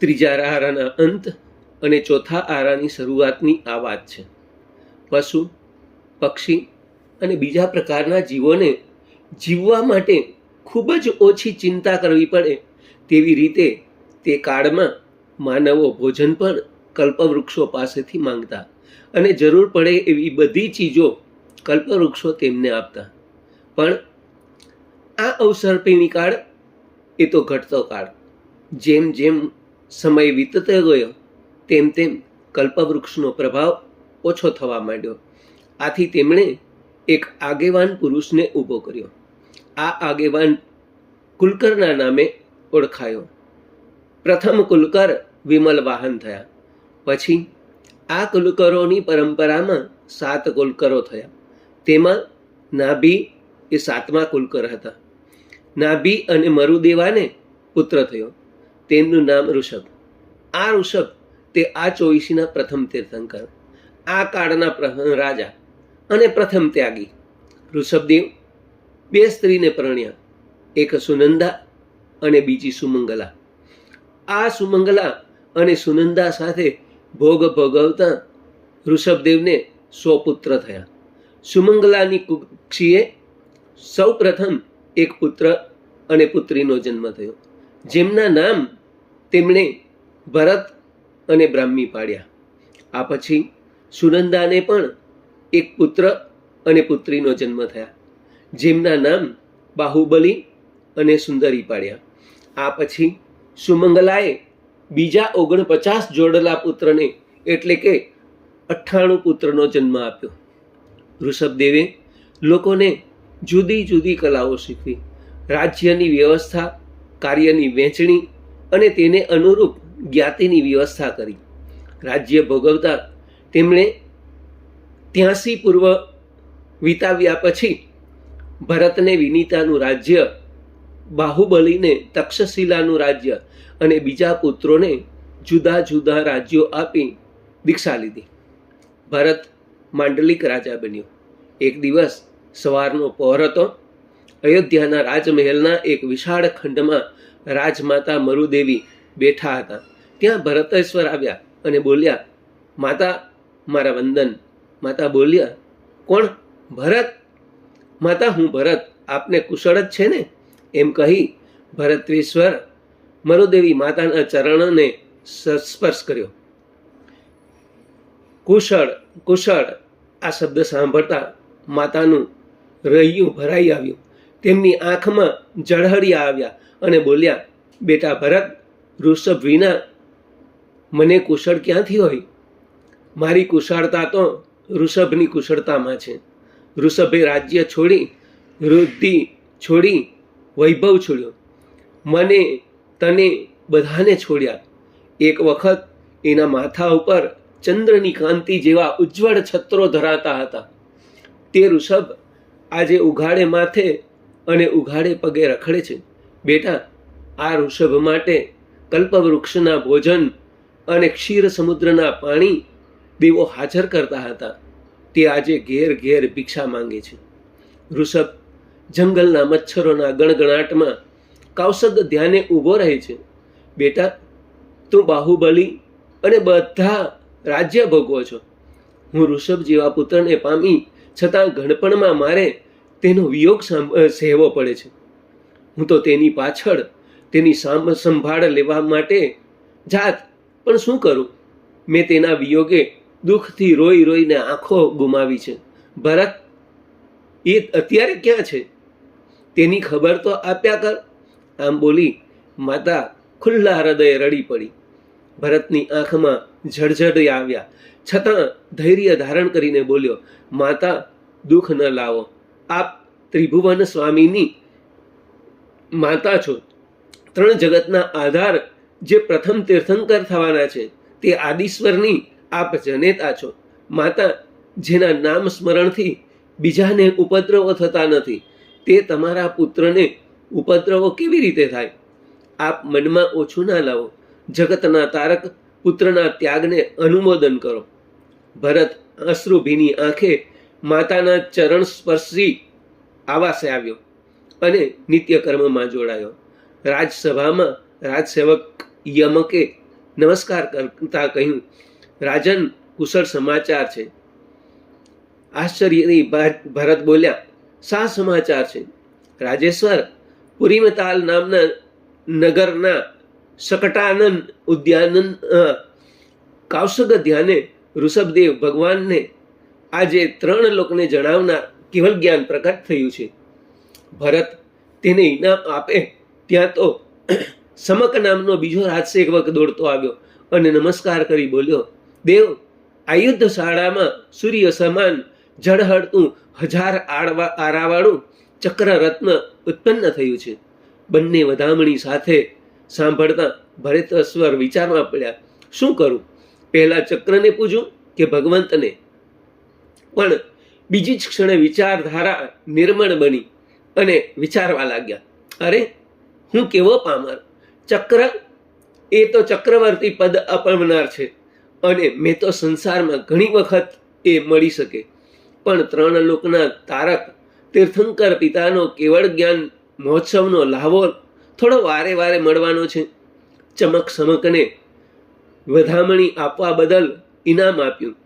ત્રીજા આરાના અંત અને ચોથા આરાની શરૂઆતની આ વાત છે. પશુ, પક્ષી અને બીજા પ્રકારના જીવોને જીવવા માટે ખૂબ જ ઓછી ચિંતા કરવી પડે તેવી રીતે તે કાળમાં માનવો ભોજન પણ કલ્પવૃક્ષો પાસેથી માંગતા અને જરૂર પડે એવી બધી ચીજો કલ્પવૃક્ષો તેમને આપતા. પણ આ અવસર્પિણી કાળ એ તો ઘટતો કાળ. જેમ જેમ સમય વીતતો ગયો. તેમ તેમ કલ્પવૃક્ષનો પ્રભાવ ઓછો થવા માંડ્યો. આથી તેમણે એક આગેવાન પુરુષને ઊભો કર્યો. આ આગેવાન કુલકરના નામે ઓળખાયો. પ્રથમ કુલકર વિમલ વાહન થયા. પછી આ કુલકરોની પરંપરામાં સાત કુલકરો થયા. તેમાં નાભી એ સાતમા કુલકર હતા. નાભી અને મરુદેવાને પુત્ર થયો. તેમનું નામ ઋષભ. આ ઋષભ તે આ ચોવીસીના પ્રથમ તીર્થંકર, આ કાળના રાજા અને પ્રથમ ત્યાગી. ઋષભદેવ બે સ્ત્રીને પરણ્યા, એક સુનંદા અને બીજી સુમંગલા. આ સુમંગલા અને સુનંદા સાથે ભોગ ભોગવતા ઋષભદેવને સો પુત્ર થયા. સુમંગલાની કુક્ષીએ સૌ પ્રથમ એક પુત્ર અને પુત્રીનો જન્મ થયો, જેમના નામ તેમણે ભરત અને બ્રાહ્મી પાડ્યા. આ પછી સુનંદાને પણ એક પુત્ર અને પુત્રીનો જન્મ થયા, જેમના નામ બાહુબલી અને સુંદરી પાડ્યા. આ પછી સુમંગલાએ બીજા ઓગણપચાસ જોડલા પુત્રને એટલે કે અઠ્ઠાણું પુત્રનો જન્મ આપ્યો. ઋષભદેવે લોકોને જુદી જુદી કલાઓ શીખવી, રાજ્યની વ્યવસ્થા, કાર્યની વહેંચણી અને તેને અનુરૂપ જ્ઞાતિની વ્યવસ્થા કરી. રાજ્ય ભોગવતા તેમણે ત્યાંસી પૂર્વ વિતાવ્યા પછી ભરતને વિનીતાનું રાજ્ય, બાહુબલીને તક્ષશિલાનું રાજ્ય અને બીજા પુત્રોને જુદા જુદા રાજ્યો આપી દીક્ષા લીધી. ભરત માંડલિક રાજા બન્યો. એક દિવસ સવારનો પહોર હતો. અયોધ્યાના રાજમહેલના એક વિશાળ ખંડમાં રાજમાતા મરુદેવી બેઠા હતા. ત્યાં ભરતેશ્વર આવ્યા અને બોલ્યા, માતા, મારા વંદન. માતા બોલ્યા, કોણ? ભરત? માતા, હું ભરત. આપને કુશળ જ છે ને? એમ કહી ભરતેશ્વર મરુદેવી માતાના ચરણને સ્પર્શ કર્યો. કુશળ કુશળ આ શબ્દ સાંભળતા માતાનું રૈયું ભરાઈ આવ્યું. તેમની આંખમાં ઝળહળિયા આવ્યા અને બોલ્યા, બેટા ભરત, ઋષભ વિના મને કુશળ ક્યાંથી હોય? મારી કુશળતા તો ઋષભની કુશળતામાં છે. ઋષભે રાજ્ય છોડી, વૃદ્ધિ છોડી, વૈભવ છોડ્યો. મને, તને બધાને છોડ્યા. એક વખત એના માથા ઉપર ચંદ્રની કાંતિ જેવા ઉજ્જવળ છત્રો ધરાતા હતા. તે ઋષભ આજે ઉઘાડે માથે અને ઉઘાડે પગે રખડે છે. બેટા, આ ઋષભ માટે કલ્પવૃક્ષના ભોજન અને ક્ષીર સમુદ્રના પાણી દેવો હાજર કરતા હતા. તે આજે ઘેર ઘેર ભિક્ષા માંગે છે. ઋષભ જંગલના મચ્છરોના ગણગણાટમાં કૌશદ ધ્યાને ઊભો રહે છે. બેટા, તું બાહુબલી અને બધા રાજ્ય ભોગવો છો. હું ઋષભ જેવા પુત્રને પામી છતાં ઘડપણમાં મારે તેનો વિયોગ સહેવો પડે છે. હું તો તેની પાછળ, તેની સંભાળ લેવા માટે જાત, પણ શું કરું? મેં તેના વિયોગે દુઃખથી રોઈ રોઈને આંખો ગુમાવી છે. ભરત, એ અત્યારે ક્યાં છે? તેની ખબર તો આપ્યા કર. આમ બોલી માતા ખુલ્લા હૃદયે રડી પડી. ભરતની આંખમાં જળજળ આવ્યા. છતાં ધૈર્ય ધારણ કરીને બોલ્યો, માતા, દુઃખ ન લાવો. આપ ત્રિભુવન સ્વામીની માતા છો. ત્રણ જગતના આધાર જે પ્રથમ તીર્થંકર થવાના છે, તે આદિશ્વરની આપ જનેતા છો. માતા, જેના નામ સ્મરણથી બીજાને ઉપદ્રવો થતા નથી, તે તમારા પુત્રને ઉપદ્રવો કેવી રીતે થાય? આપ મનમાં ઓછું ના લાવો. જગતના તારક પુત્રના ત્યાગને અનુમોદન કરો. ભરત અશ્રુભીની આંખે માતાના ચરણ સ્પર્શી આવાસે આવ્યો અને નિત્ય કર્મમાં જોડાયો. રાજસભામાં રાજસેવક યમકે નમસ્કાર કરતા કહ્યું, રાજન, કુશળ સમાચાર છે. આશ્ચર્યની ભરત બોલ્યા, શા સમાચાર છે? રાજેશ્વર, પુરીમતાલ નામના નગરના શકટાનંદ ઉદ્યાનન કૌશગ ધ્યાને ઋષભદેવ ભગવાનને આજે ત્રણ લોકને જણાવનાર કેવલ જ્ઞાન પ્રગટ થયું છે. ભરત તેને ઇનામ આપે, ત્યાં તો સમક નામનો બીજો રાજસેવક દોડતો આવ્યો અને નમસ્કાર કરી બોલ્યો, દેવ, આ યુદ્ધ શાળામાં સૂર્ય સમાન ઝળહળતું હજાર આડવા, આરાવાળું ચક્ર રત્ન ઉત્પન્ન થયું છે. બંને વધામણી સાથે સાંભળતા ભરતસ્વર વિચારમાં પડ્યા, શું કરું? પહેલાં ચક્રને પૂજું કે ભગવંતને? પણ બીજી જ ક્ષણે વિચારધારા નિર્મળ બની અને વિચારવા લાગ્યા. અરે, હું કેવો પામર? ચક્ર? એ તો ચક્રવર્તી પદ અપનાર છે અને મેં તો સંસારમાં ઘણી વખત એ મળી શકે. પણ ત્રણ લોકના તારક, તીર્થંકર પિતાનો કેવળ જ્ઞાન, મહોત્સવનો લાહવો થોડો વારે વારે મળવાનો છે. ચમક સમકને વધામણી આપવા બદલ ઇનામ આપ્યું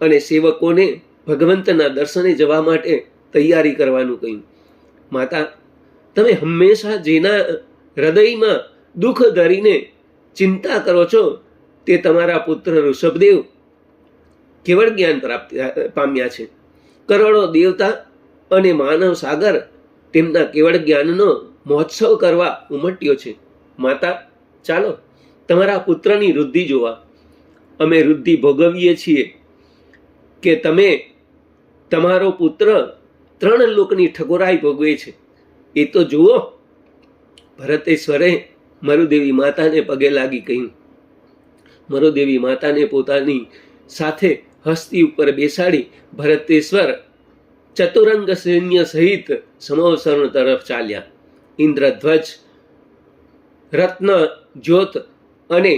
અને સેવકોને ભગવંતના દર્શને જવા માટે તૈયારી કરવાનું કહ્યું. માતા, તમે હંમેશા જેના હૃદયમાં દુઃખ ધરીને ચિંતા કરો છો, તે તમારા પુત્ર ઋષભદેવ કેવળ જ્ઞાન પ્રાપ્ત પામ્યા છે. કરોડો દેવતા અને માનવ સાગર તેમના કેવળ જ્ઞાનનો મહોત્સવ કરવા ઉમટ્યો છે. માતા, ચાલો તમારા પુત્રની વૃદ્ધિ જોવા. અમે વૃદ્ધિ ભોગવીએ છીએ કે તમે તમારો પુત્ર ત્રણ લોકની ઠગોરાઈ ભોગવે છે. એ તો જુઓ, ભરતેશ્વરે મરુદેવી માતાને પગે લાગી કહ્યું. મરુદેવી માતાને પોતાની સાથે હસ્તી ઉપર બેસાડી ભરતેશ્વર ચતુરંગ સૈન્ય સહિત સમવસરણ તરફ ચાલ્યા. ઇન્દ્રધ્વજ, રત્ન, જ્યોત અને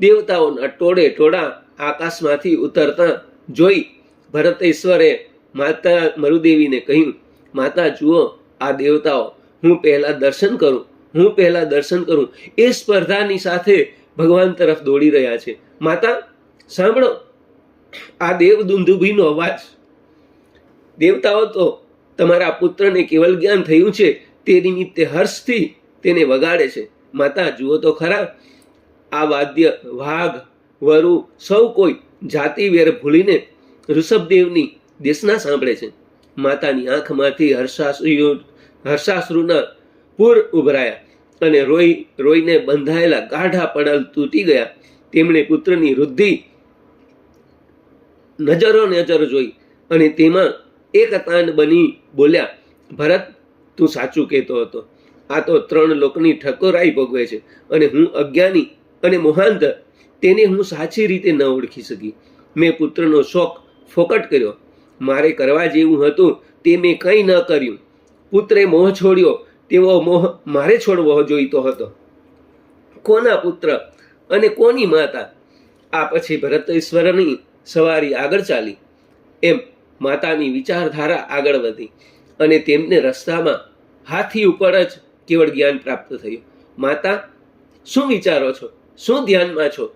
દેવતાઓના ટોળે ટોળા આકાશમાંથી ઉતરતા જોઈ ભરતેશ્વરે માતા મરુદેવીને કહ્યું, માતા, જુઓ આ દેવતાઓ, હું પહેલાં દર્શન કરું, હું પહેલાં દર્શન કરું. એ સ્પર્ધાની સાથે ભગવાન તરફ દોડી રહ્યા છે. માતા, સાંભળો, આ દેવ દુંદુભીનો અવાજ. દેવતાઓ તો તમારા પુત્રને કેવલ જ્ઞાન થયું છે, તે નિમિત્તે હર્ષથી તેને વગાડે છે. માતા, જુઓ તો ખરા, આ વાદ્ય, વાઘ, વરુ, સૌ કોઈ જાતિવેર ભૂલીને ઋષભદેવની દેશના સાંભળે છે. માતાની આંખમાંથી હર્ષાશ્રુ હર્ષાશ્રુના પૂર ઉભરાયા અને રોઈ રોઈને બંધાયેલા ગાઢા પડલ તૂટી ગયા. તેમણે પુત્રની વૃદ્ધિ નજરો નજર જોઈ અને તેમાં એક તાન બની બોલ્યા, ભરત, તું સાચું કહેતો હતો. આ તો ત્રણ લોકની ઠકોરાઈ ભોગવે છે અને હું અજ્ઞાની અને મોહાંત તેને હું સાચી રીતે ન ઓળખી શકી. મેં પુત્રનો શોખ ફોકટ કર્યો. મારે કરવા જેવું હતું તે મેં કંઈ ન કર્યું. પુત્રે મોહ છોડ્યો, તેવો મોહ મારે છોડવો જોઈતો હતો. કોના પુત્ર અને કોની માતા? આ પછી ભરતેશ્વરની સવારી આગળ ચાલી. એમ માતાની વિચારધારા આગળ વધી અને તેમને રસ્તામાં હાથી ઉપર જ કેવળ જ્ઞાન પ્રાપ્ત થયું. માતા, શું વિચારો છો? શું ધ્યાનમાં છો?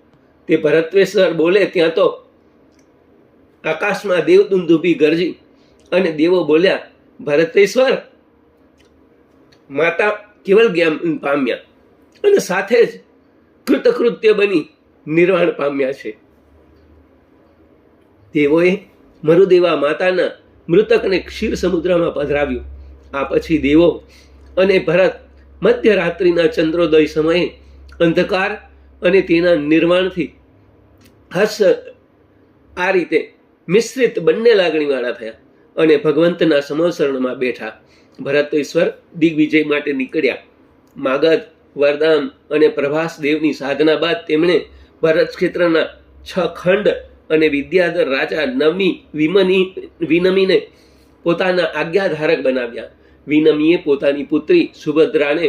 તે ભરતવેશ્વર બોલે ત્યાં તો આકાશમાં દેવદુંદુભી ગરજી અને દેવો બોલ્યા, ભરતેશ્વર, માતા કેવલ જ્ઞાન પામ્યા અને સાથે જ કૃતકૃત્ય બની નિર્વાણ પામ્યા છે. દેવોએ મરુદેવા માતાના મૃતકને ક્ષીર સમુદ્રમાં પધરાવ્યું. આ પછી દેવો અને ભરત મધ્યરાત્રિના ચંદ્રોદય સમયે અંધકાર અને તેના નિર્માણથી હર્ષ આ રીતે મિશ્રિત બંને લાગણીવાળા થયા અને ભગવંતના સમસરણમાં બેઠા. ભરતેશ્વર દિગ્વિજય માટે નીકળ્યા. માગધ વરદામ અને પ્રભાસ દેવની સાધના બાદ તેમણે ભરત ક્ષેત્રના છ ખંડ અને વિદ્યાધર રાજા નમી વિમની, વિનમીને પોતાના આજ્ઞાધારક બનાવ્યા. વિનમીએ પોતાની પુત્રી સુભદ્રાને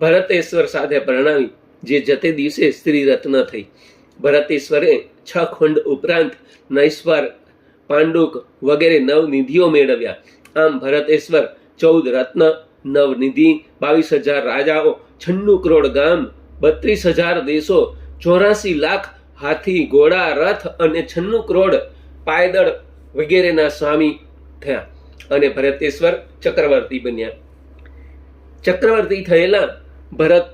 ભરતેશ્વર સાથે પરણાવી, જે જતે દિવસે સ્ત્રી રત્ન થઈ. ભરતેશ્વરે છ ખંડ ઉપરાંત નૈશ્વર પાંડુક વગેરે નવ નિધિઓ મેળવ્યા. આમ ભરતેશ્વર ચૌદ રત્ન, નવ નિધિ, બાવીસ હજાર રાજાઓ, છન્નું કરોડ ગામ, બત્રીસ હજાર દેશો, ચોરાસી લાખ હાથી, ઘોડા, રથ અને છન્નું કરોડ પાયદળ વગેરેના સ્વામી થયા અને ભરતેશ્વર ચક્રવર્તી બન્યા. ચક્રવર્તી થયેલા ભરત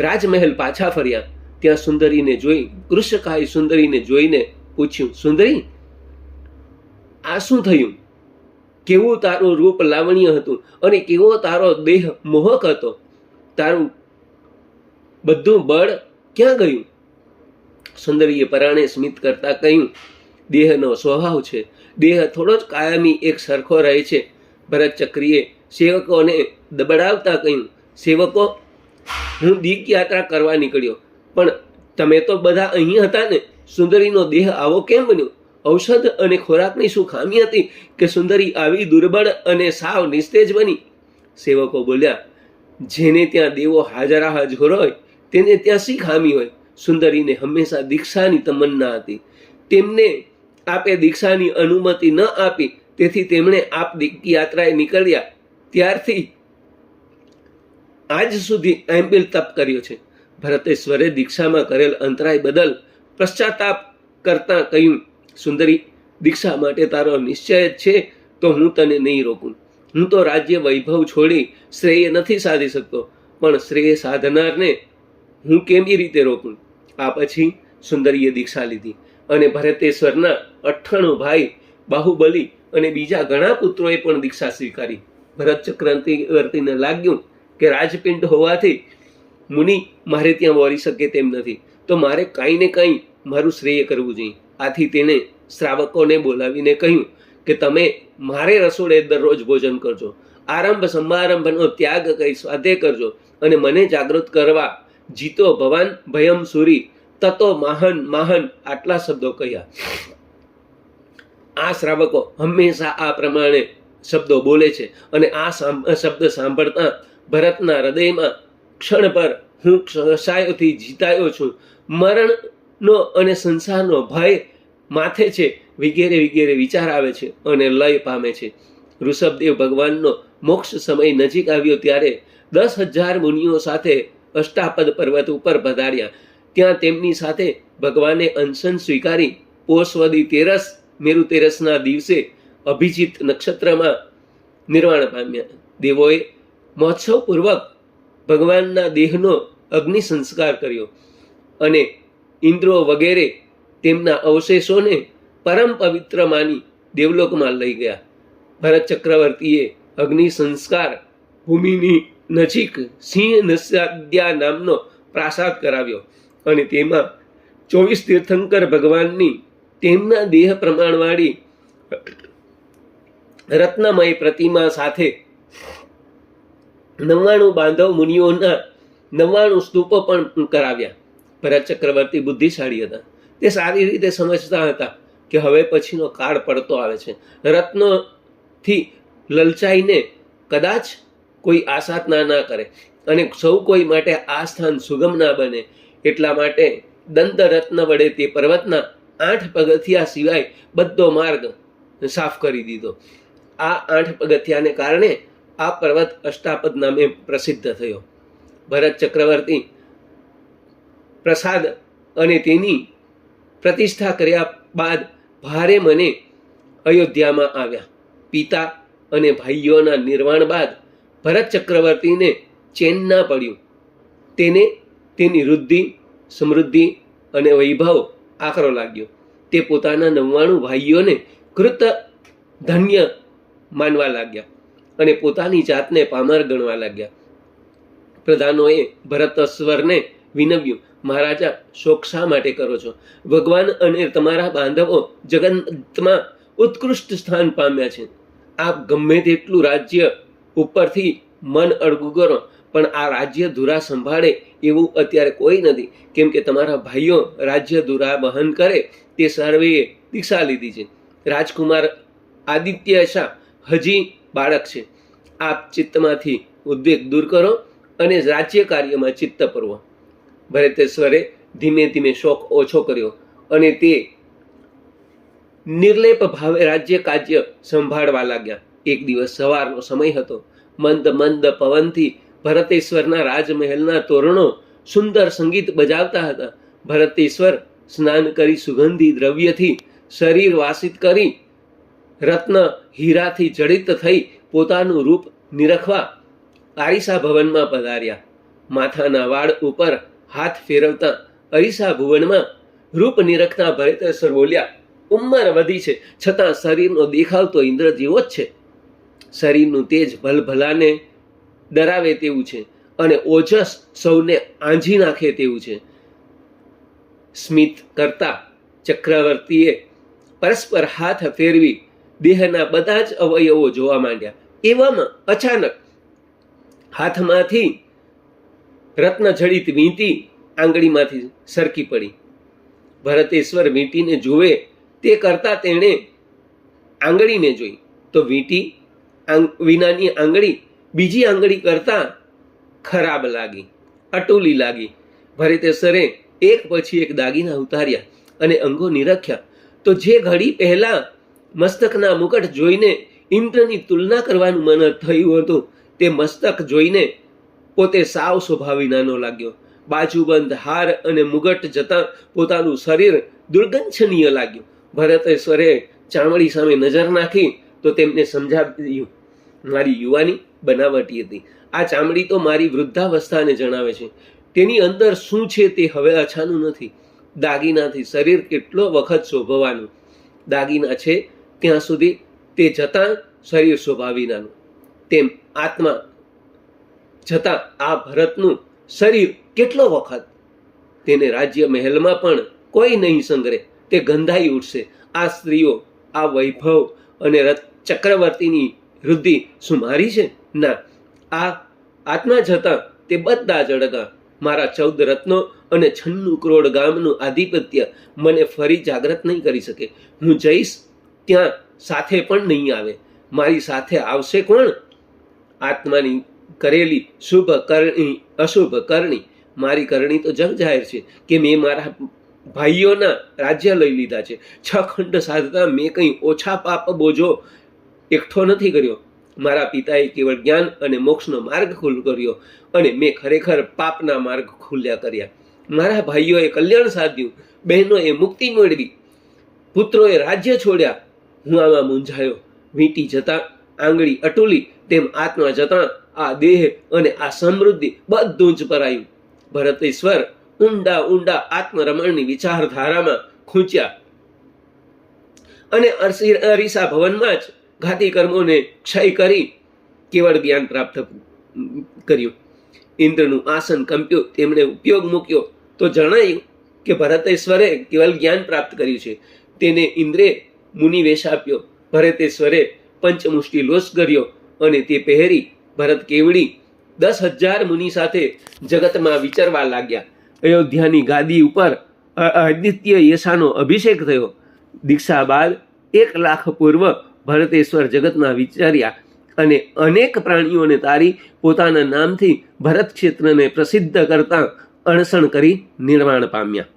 રાજમહેલ પાછા ફર્યા. ત્યાં સુંદરીને જોઈ, કૃષ્ણકાય સુંદરીને જોઈને પૂછ્યું, સુંદરી આ શું થયું? કેવું તારું રૂપ લાવણ્ય હતું અને કેવો તારો દેહ મોહક હતો? તારું બધું બળ ક્યાં ગયું? સુંદરીએ પરાણે સ્મિત કરતા કહ્યું, દેહનો સ્વભાવ છે. દેહ થોડો જ કાયમી એક સરખો રહે છે. ભરત ચક્રીએ સેવકોને દબડાવતા કહ્યું, સેવકો, હું દીક યાત્રા કરવા નીકળ્યો. પણ તમે તો બધા અહીં હતા ને. સુંદરીનો દેહ આવો કેમ બન્યો? ઔષધ અને ખોરાકની શું ખામી હતી કે સુંદરી આવી દુર્બળ અને સાવ નિસ્તેજ બની? સેવકો બોલ્યા, જેને ત્યાં દેવો હાજરા હાજર હોય, તેને ત્યાં શી ખામી હોય? સુંદરીને હંમેશા દીક્ષાની તમન્ના હતી. તેમને આપે દીક્ષાની અનુમતિ ન આપી, તેથી તેમણે આપ યાત્રાએ નીકળ્યા. ત્યારથી આજ સુધી એમ્બિલ તપ કર્યો છે. ભરતેશ્વરે દીક્ષામાં કરેલ અંતરાય બદલ પશ્ચાતાપ કરતા કહ્યું સુંદરી દીક્ષા માટે તારો નિશ્ચય જ છે તો હું તને નહીં રોકું. હું તો રાજ્ય વૈભવ છોડી શ્રેય નથી સાધી શકતો, પણ શ્રેય સાધનારને હું કેવી રીતે રોકું? આ પછી સુંદરીએ દીક્ષા લીધી અને ભરતેશ્વરના અઠ્ઠાણું ભાઈ બાહુબલી અને બીજા ઘણા પુત્રોએ પણ દીક્ષા સ્વીકારી. ભરત ચક્રવર્તીને લાગ્યું કે રાજપિંડ હોવાથી મુનિ મારે ત્યાં વળી શકે તેમ નથી, તો મારે કાંઈ ને કાંઈ મારું શ્રેય કરવું જોઈએ. આથી તેણે શ્રાવકોને બોલાવીને કહ્યું કે તમે મારે રસોડે દરરોજ ભોજન કરજો. આરંભ સમારંભનો ત્યાગ કરી સ્વાધ્યાય કરજો અને મને જાગૃત કરવા જીતો ભવાન ભયમ સુરી તતો માહન માહન આટલા શબ્દો કહ્યા. આ શ્રાવકો હંમેશા આ પ્રમાણે શબ્દો બોલે છે અને આ શબ્દ સાંભળતા ભરતના હૃદયમાં ક્ષણ પર હું ક્ષસાયોથી જીતાયો છું. મરણનો અને સંસારનો ભય માથે છે, વગેરે વગેરે વિચાર આવે છે અને લય પામે છે. ઋષભદેવ ભગવાનનો મોક્ષ સમય નજીક આવ્યો ત્યારે દસ હજાર મુનિઓ સાથે અષ્ટાપદ પર્વત ઉપર પધાર્યા. ત્યાં તેમની સાથે ભગવાને અનશન સ્વીકારી પોષવદી તેરસ મેરુ તેરસના દિવસે અભિજીત નક્ષત્રમાં નિર્વાણ પામ્યા. દેવોએ મહોત્સવપૂર્વક ભગવાનના દેહનો અગ્નિ સંસ્કાર કર્યો અને ઇન્દ્રો વગેરે તેમના અવશેષોને પરમ પવિત્ર માની દેવલોકમાં લઈ ગયા. ભરત ચક્રવર્તીએ અગ્નિ સંસ્કાર ભૂમિની નજીક સિંહ નસાદ્યા નામનો પ્રાસાદ કરાવ્યો અને તેમાં ચોવીસ તીર્થંકર ભગવાનની તેમના દેહ પ્રમાણવાળી રત્નમય પ્રતિમા સાથે નવ્વાણું બાંધવ મુનિઓના નવ્વાણું સ્તૂપો પણ કરાવ્યા. ભરત ચક્રવર્તી બુદ્ધિશાળી હતા. તે સારી રીતે સમજતા હતા કે હવે પછીનો કાળ પડતો આવે છે. રત્નોથી લલચાઈને કદાચ કોઈ આસાધના ના કરે અને સૌ કોઈ માટે આ સ્થાન સુગમ ના બને. એટલા માટે દંત રત્ન વડે તે પર્વતના આઠ પગથિયા સિવાય બધો માર્ગ સાફ કરી દીધો. આ આઠ પગથિયાને કારણે આ પર્વત અષ્ટાપદ નામે પ્રસિદ્ધ થયો. ભરત ચક્રવર્તી પ્રસાદ અને તેની પ્રતિષ્ઠા કર્યા બાદ ભારે મને અયોધ્યામાં આવ્યા. પિતા અને ભાઈઓના નિર્વાણ બાદ ભરત ચક્રવર્તીને ચેન ના પડ્યું. તેને તેની વૃદ્ધિ, સમૃદ્ધિ અને વૈભવ આકરો લાગ્યો. તે પોતાના નવ્વાણું ભાઈઓને કૃત ધન્ય માનવા લાગ્યા અને પોતાની જાતને પામર ગણવા લાગ્યા. પ્રધાનોએ ભરતસ્વરને વિનવ્યું. મહારાજા શોક શા માટે કરો છો? ભગવાન અને તમારા બાંધવો જગતમાં ઉત્કૃષ્ટ સ્થાન પામ્યા છે. આપ ગમે તેટલું રાજ્ય ઉપરથી મન અડગું કરો, પણ આ રાજ્ય ધુરા સંભાળે એવું અત્યારે કોઈ નથી. કેમ કે તમારા ભાઈઓ રાજ્ય ધુરા વહન કરે તે સર્વેએ દીક્ષા લીધી છે. રાજકુમાર આદિત્ય શાહ હજી બાળક છે. આપ ચિત્તમાંથી ઉદ્વેગ દૂર કરો અને રાજ્ય કાર્યમાં ચિત્ત પરવો. ભરતેશ્વરે ધીમે ધીમે શોખ ઓછો કર્યો અને તે નિર્લેપ ભાવે રાજ્ય કાર્ય સંભાળવા લાગ્યા. એક દિવસ સવારનો સમય હતો. મંદ મંદ પવનથી ભરતેશ્વરના રાજમહેલના તોરણો સુંદર સંગીત બજાવતા હતા. ભરતેશ્વર સ્નાન કરી સુગંધી દ્રવ્યથી શરીર વાસિત કરી રત્ન હીરાથી જડિત થઈ પોતાનું રૂપ નિરખવા આરિસા ભવનમાં પધાર્યા. માથાના વાળ ઉપર હાથ ફેરવતા અરીસા ભુવનમાં રૂપ નિરખતા ભરતેશ્વર બોલ્યા, ઉંમર વધી છે, છતાં શરીરનો દેખાવ તો ઇન્દ્ર જેવો જ છે. શરીરનું તેજ ભલભલાને ડરાવે તેવું છે અને ઓજસ સૌને આંજી નાખે તેવું છે. સ્મિત કરતા ચક્રવર્તીએ પરસ્પર હાથ ફેરવી દેહના બધા જ અવયવો જોવા માંડ્યા. એવામાં અચાનક હાથમાંથી રત્નજડિત વીંટી આંગળીમાંથી સરકી પડી. ભરતેશ્વર વીંટીને જુએ તે કરતા તેણે આંગળીને જોઈ. તો વીંટી વિનાની આંગળી બીજી આંગળી કરતા ખરાબ લાગી, અટુલી લાગી. ભરતેશ્વરે એક પછી એક દાગીના ઉતાર્યા અને અંગો નિરખ્યા. તો જે ઘડી પહેલા મસ્તકના મુકટ જોઈને ઇન્દ્રની તુલના કરવાનું મન થયું હતું, તે મસ્તક જોઈને પોતે સાવ સ્વભાવી નાનો લાગ્યો. બાજુબંધ હાર અને મુગટ જતાં પોતાનું શરીર દુર્ગંછનીય લાગ્યું. ભરતેશ્વરે ચામડી સામે નજર નાખી તો તેમને સમજાવ્યું, મારી યુવાની બનાવટી હતી. આ ચામડી તો મારી વૃદ્ધાવસ્થાને જણાવે છે. તેની અંદર શું છે તે હવે અછાનું નથી. દાગીનાથી શરીર કેટલો વખત શોભવાનું. દાગીના છે ત્યાં સુધી તે જતાં શરીર શોભાવીનાનું તેમ આત્મા છતાં આ ભરતનું શરીર કેટલો વખત? તેને રાજ્ય મહેલમાં પણ કોઈ નહીં સંગ્રહે તે ગંધાઈ ઉઠશે. આ સ્ત્રીઓ, આ વૈભવ અને રત- ચક્રવર્તીની વૃદ્ધિ શું મારી છે? ના. આ આત્મા જતાં તે બધા જડગા મારા ચૌદ રત્નો અને છન્નું કરોડ ગામનું આધિપત્ય મને ફરી જાગ્રત નહીં કરી શકે. હું જઈશ ત્યાં સાથે પણ નહીં આવે. મારી સાથે આવશે કોણ? આત્માની કરેલી શુભ કરણી, અશુભ કરણી, મારી કરણી તો જગ જાહેર છે કે મેં મારા ભાઈઓના રાજ્ય લઈ લીધા છે. છ ખંડ સાધતા મેં કંઈ ઓછા પાપ બોજો એકઠો નથી કર્યો. મારા પિતાએ કેવળ જ્ઞાન અને મોક્ષનો માર્ગ ખુલ્લો કર્યો અને મેં ખરેખર પાપના માર્ગ ખુલ્યા કર્યા. મારા ભાઈઓએ કલ્યાણ સાધ્યું, બહેનોએ મુક્તિ મેળવી, પુત્રોએ રાજ્ય છોડ્યા. હું આમાં મૂંઝાયો. વીંટી જતા આંગળી અટુલી તેમ આત્મા જતાં આ દેહ અને આ સમૃદ્ધિ બધું જ પરાયું. ભરતેશ્વર ઊંડા ઊંડા આત્મરમણની વિચારધારામાં ખૂંચ્યા. અને અરીસા ભવનમાં જ ઘાતી કર્મોને ક્ષય કરી કેવળ જ્ઞાન પ્રાપ્ત કર્યું. ઇન્દ્રનું આસન કંપ્યું, તેમણે ઉપયોગ મૂક્યો. તો જણાયું કે ભરતેશ્વરે કેવલ જ્ઞાન પ્રાપ્ત કર્યું છે. તેને ઇન્દ્રે મુનિવેશ આપ્યો. ભરતેશ્વરે પંચમુષ્ટિ લોસ કર્યો. અને તે પહેરી ભરત કેવડી દસ હજાર મુનિ સાથે જગતમાં વિચરવા લાગ્યા. અયોધ્યાની ગાદી ઉપર આદિત્ય યશાનો અભિષેક થયો. દીક્ષા બાદ એક લાખ પૂર્વ ભરતેશ્વર જગતમાં વિચાર્યા અને અનેક પ્રાણીઓને તારી પોતાના નામથી ભરત ક્ષેત્રને પ્રસિદ્ધ કરતા અણસણ કરી નિર્વાણ પામ્યા.